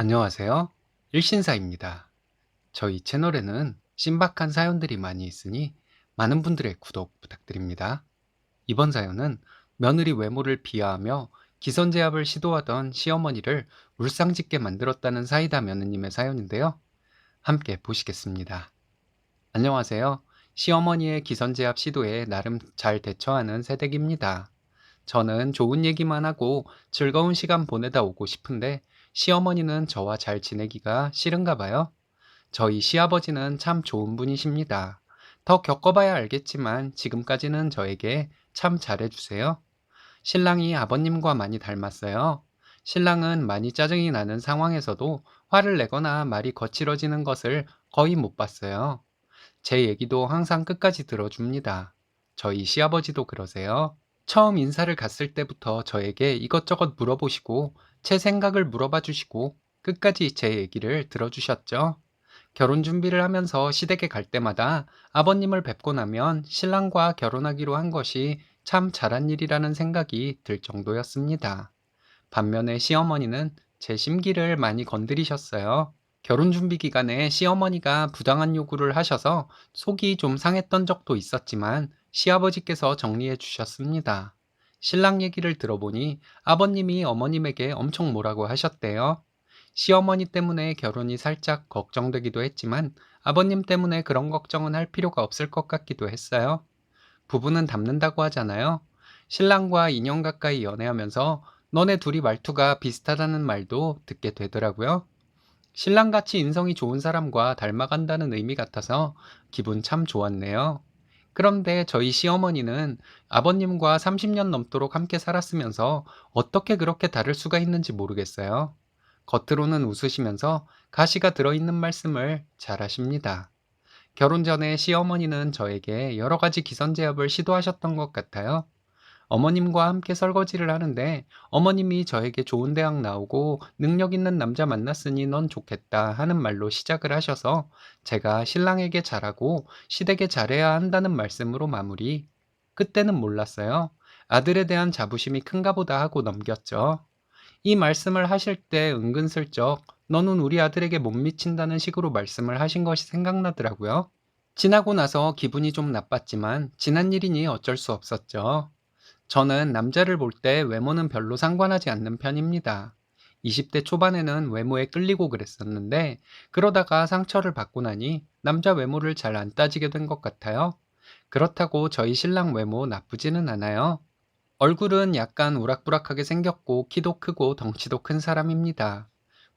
안녕하세요. 일신사입니다. 저희 채널에는 신박한 사연들이 많이 있으니 많은 분들의 구독 부탁드립니다. 이번 사연은 며느리 외모를 비하하며 기선제압을 시도하던 시어머니를 울상짓게 만들었다는 사이다 며느님의 사연인데요. 함께 보시겠습니다. 안녕하세요. 시어머니의 기선제압 시도에 나름 잘 대처하는 새댁입니다. 저는 좋은 얘기만 하고 즐거운 시간 보내다 오고 싶은데 시어머니는 저와 잘 지내기가 싫은가 봐요. 저희 시아버지는 참 좋은 분이십니다. 더 겪어봐야 알겠지만 지금까지는 저에게 참 잘해주세요. 신랑이 아버님과 많이 닮았어요. 신랑은 많이 짜증이 나는 상황에서도 화를 내거나 말이 거칠어지는 것을 거의 못 봤어요. 제 얘기도 항상 끝까지 들어줍니다. 저희 시아버지도 그러세요. 처음 인사를 갔을 때부터 저에게 이것저것 물어보시고 제 생각을 물어봐 주시고 끝까지 제 얘기를 들어주셨죠. 결혼 준비를 하면서 시댁에 갈 때마다 아버님을 뵙고 나면 신랑과 결혼하기로 한 것이 참 잘한 일이라는 생각이 들 정도였습니다. 반면에 시어머니는 제 심기를 많이 건드리셨어요. 결혼 준비 기간에 시어머니가 부당한 요구를 하셔서 속이 좀 상했던 적도 있었지만 시아버지께서 정리해 주셨습니다. 신랑 얘기를 들어보니 아버님이 어머님에게 엄청 뭐라고 하셨대요. 시어머니 때문에 결혼이 살짝 걱정되기도 했지만 아버님 때문에 그런 걱정은 할 필요가 없을 것 같기도 했어요. 부부는 닮는다고 하잖아요. 신랑과 2년 가까이 연애하면서 너네 둘이 말투가 비슷하다는 말도 듣게 되더라고요. 신랑같이 인성이 좋은 사람과 닮아간다는 의미 같아서 기분 참 좋았네요. 그런데 저희 시어머니는 아버님과 30년 넘도록 함께 살았으면서 어떻게 그렇게 다를 수가 있는지 모르겠어요. 겉으로는 웃으시면서 가시가 들어있는 말씀을 잘 하십니다. 결혼 전에 시어머니는 저에게 여러 가지 기선제압을 시도하셨던 것 같아요. 어머님과 함께 설거지를 하는데 어머님이 저에게 좋은 대학 나오고 능력 있는 남자 만났으니 넌 좋겠다 하는 말로 시작을 하셔서 제가 신랑에게 잘하고 시댁에 잘해야 한다는 말씀으로 마무리. 그때는 몰랐어요. 아들에 대한 자부심이 큰가 보다 하고 넘겼죠. 이 말씀을 하실 때 은근슬쩍 너는 우리 아들에게 못 미친다는 식으로 말씀을 하신 것이 생각나더라고요. 지나고 나서 기분이 좀 나빴지만 지난 일이니 어쩔 수 없었죠. 저는 남자를 볼 때 외모는 별로 상관하지 않는 편입니다. 20대 초반에는 외모에 끌리고 그랬었는데 그러다가 상처를 받고 나니 남자 외모를 잘 안 따지게 된 것 같아요. 그렇다고 저희 신랑 외모 나쁘지는 않아요. 얼굴은 약간 우락부락하게 생겼고 키도 크고 덩치도 큰 사람입니다.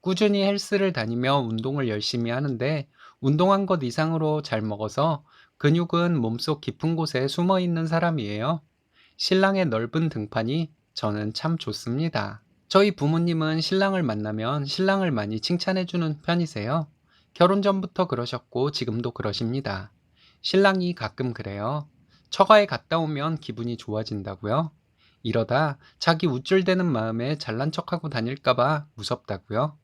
꾸준히 헬스를 다니며 운동을 열심히 하는데 운동한 것 이상으로 잘 먹어서 근육은 몸속 깊은 곳에 숨어 있는 사람이에요. 신랑의 넓은 등판이 저는 참 좋습니다. 저희 부모님은 신랑을 만나면 신랑을 많이 칭찬해주는 편이세요. 결혼 전부터 그러셨고 지금도 그러십니다. 신랑이 가끔 그래요. 처가에 갔다 오면 기분이 좋아진다고요. 이러다 자기 우쭐대는 마음에 잘난 척하고 다닐까봐 무섭다고요.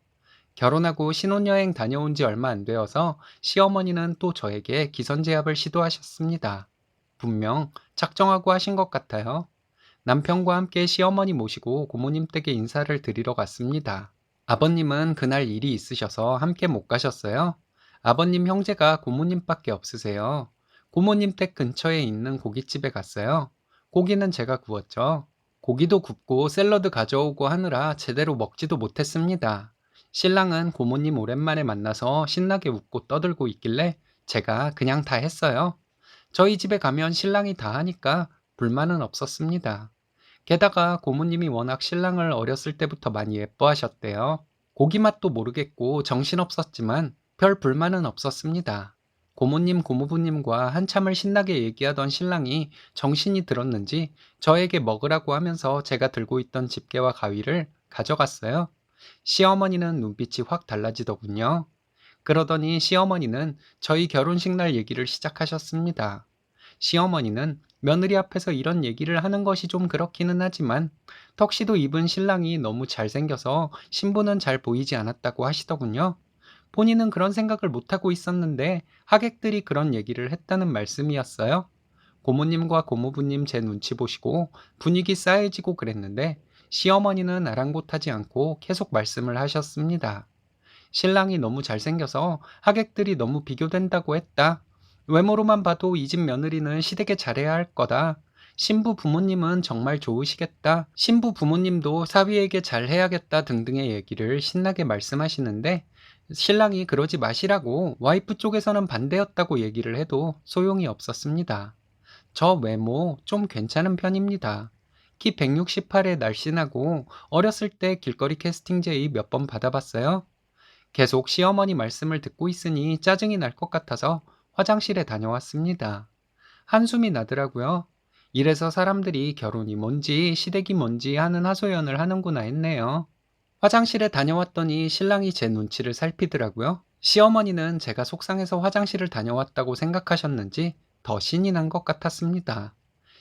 결혼하고 신혼여행 다녀온 지 얼마 안 되어서 시어머니는 또 저에게 기선제압을 시도하셨습니다. 분명 작정하고 하신 것 같아요. 남편과 함께 시어머니 모시고 고모님 댁에 인사를 드리러 갔습니다. 아버님은 그날 일이 있으셔서 함께 못 가셨어요. 아버님 형제가 고모님밖에 없으세요. 고모님 댁 근처에 있는 고깃집에 갔어요. 고기는 제가 구웠죠. 고기도 굽고 샐러드 가져오고 하느라 제대로 먹지도 못했습니다. 신랑은 고모님 오랜만에 만나서 신나게 웃고 떠들고 있길래 제가 그냥 다 했어요. 저희 집에 가면 신랑이 다 하니까 불만은 없었습니다. 게다가 고모님이 워낙 신랑을 어렸을 때부터 많이 예뻐하셨대요. 고기 맛도 모르겠고 정신없었지만 별 불만은 없었습니다. 고모님, 고모부님과 한참을 신나게 얘기하던 신랑이 정신이 들었는지 저에게 먹으라고 하면서 제가 들고 있던 집게와 가위를 가져갔어요. 시어머니는 눈빛이 확 달라지더군요. 그러더니 시어머니는 저희 결혼식 날 얘기를 시작하셨습니다. 시어머니는 며느리 앞에서 이런 얘기를 하는 것이 좀 그렇기는 하지만 턱시도 입은 신랑이 너무 잘생겨서 신부는 잘 보이지 않았다고 하시더군요. 본인은 그런 생각을 못하고 있었는데 하객들이 그런 얘기를 했다는 말씀이었어요. 고모님과 고모부님 제 눈치 보시고 분위기 싸해지고 그랬는데 시어머니는 아랑곳하지 않고 계속 말씀을 하셨습니다. 신랑이 너무 잘생겨서 하객들이 너무 비교된다고 했다. 외모로만 봐도 이 집 며느리는 시댁에 잘해야 할 거다. 신부 부모님은 정말 좋으시겠다. 신부 부모님도 사위에게 잘해야겠다 등등의 얘기를 신나게 말씀하시는데 신랑이 그러지 마시라고 와이프 쪽에서는 반대였다고 얘기를 해도 소용이 없었습니다. 저 외모 좀 괜찮은 편입니다. 키 168에 날씬하고 어렸을 때 길거리 캐스팅 제의 몇 번 받아봤어요. 계속 시어머니 말씀을 듣고 있으니 짜증이 날 것 같아서 화장실에 다녀왔습니다. 한숨이 나더라고요. 이래서 사람들이 결혼이 뭔지 시댁이 뭔지 하는 하소연을 하는구나 했네요. 화장실에 다녀왔더니 신랑이 제 눈치를 살피더라고요. 시어머니는 제가 속상해서 화장실을 다녀왔다고 생각하셨는지 더 신이 난 것 같았습니다.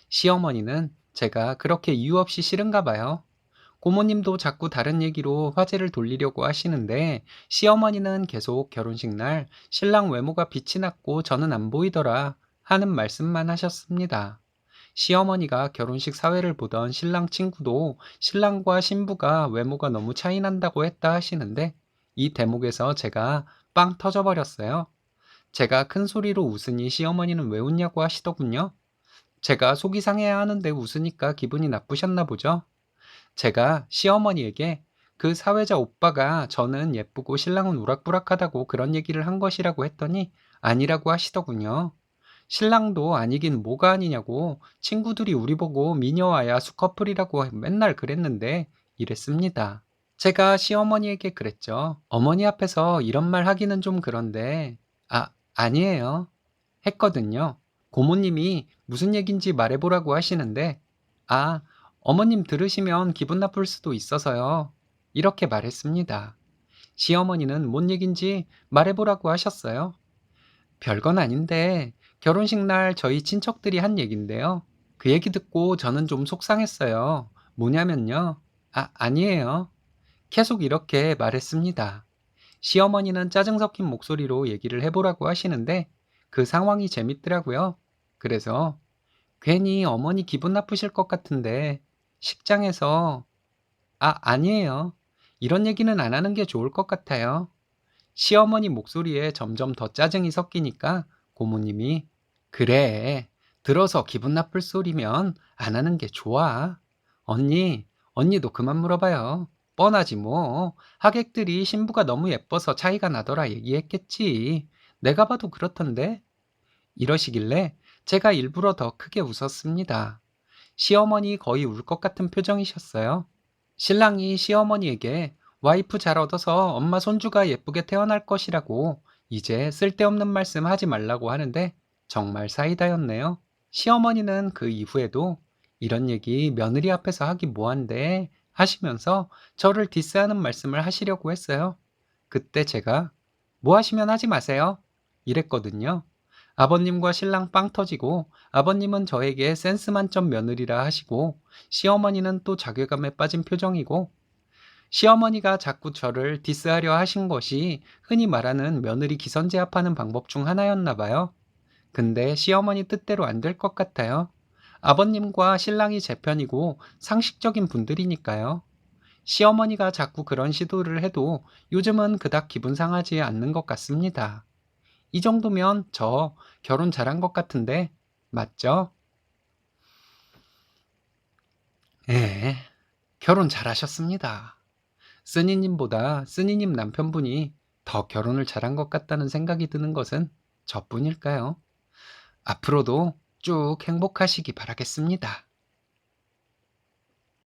시어머니는 제가 그렇게 이유 없이 싫은가 봐요. 고모님도 자꾸 다른 얘기로 화제를 돌리려고 하시는데 시어머니는 계속 결혼식 날 신랑 외모가 빛이 났고 저는 안 보이더라 하는 말씀만 하셨습니다. 시어머니가 결혼식 사회를 보던 신랑 친구도 신랑과 신부가 외모가 너무 차이 난다고 했다 하시는데 이 대목에서 제가 빵 터져버렸어요. 제가 큰 소리로 웃으니 시어머니는 왜 웃냐고 하시더군요. 제가 속이 상해야 하는데 웃으니까 기분이 나쁘셨나 보죠. 제가 시어머니에게 그 사회자 오빠가 저는 예쁘고 신랑은 우락부락하다고 그런 얘기를 한 것이라고 했더니 아니라고 하시더군요. 신랑도 아니긴 뭐가 아니냐고 친구들이 우리 보고 미녀와야 수커플이라고 맨날 그랬는데 이랬습니다. 제가 시어머니에게 그랬죠. 어머니 앞에서 이런 말 하기는 좀 그런데 아, 아니에요. 했거든요. 고모님이 무슨 얘긴지 말해보라고 하시는데 아, 어머님 들으시면 기분 나쁠 수도 있어서요. 이렇게 말했습니다. 시어머니는 뭔 얘긴지 말해보라고 하셨어요. 별건 아닌데 결혼식 날 저희 친척들이 한 얘긴데요. 그 얘기 듣고 저는 좀 속상했어요. 뭐냐면요. 아, 아니에요. 계속 이렇게 말했습니다. 시어머니는 짜증 섞인 목소리로 얘기를 해보라고 하시는데 그 상황이 재밌더라고요. 그래서 괜히 어머니 기분 나쁘실 것 같은데 식장에서 아, 아니에요. 이런 얘기는 안 하는 게 좋을 것 같아요. 시어머니 목소리에 점점 더 짜증이 섞이니까 고모님이 그래. 들어서 기분 나쁠 소리면 안 하는 게 좋아. 언니, 언니도 그만 물어봐요. 뻔하지 뭐. 하객들이 신부가 너무 예뻐서 차이가 나더라 얘기했겠지. 내가 봐도 그렇던데. 이러시길래 제가 일부러 더 크게 웃었습니다. 시어머니 거의 울 것 같은 표정이셨어요. 신랑이 시어머니에게 와이프 잘 얻어서 엄마 손주가 예쁘게 태어날 것이라고 이제 쓸데없는 말씀 하지 말라고 하는데 정말 사이다였네요. 시어머니는 그 이후에도 이런 얘기 며느리 앞에서 하기 뭐한데 하시면서 저를 디스하는 말씀을 하시려고 했어요. 그때 제가 뭐 하시면 하지 마세요. 이랬거든요. 아버님과 신랑 빵 터지고 아버님은 저에게 센스 만점 며느리라 하시고 시어머니는 또 자괴감에 빠진 표정이고 시어머니가 자꾸 저를 디스하려 하신 것이 흔히 말하는 며느리 기선제압하는 방법 중 하나였나 봐요. 근데 시어머니 뜻대로 안 될 것 같아요. 아버님과 신랑이 제 편이고 상식적인 분들이니까요. 시어머니가 자꾸 그런 시도를 해도 요즘은 그닥 기분 상하지 않는 것 같습니다. 이 정도면 저 결혼 잘한 것 같은데 맞죠? 예, 결혼 잘하셨습니다. 쓰니님보다 쓰니님 남편분이 더 결혼을 잘한 것 같다는 생각이 드는 것은 저뿐일까요? 앞으로도 쭉 행복하시기 바라겠습니다.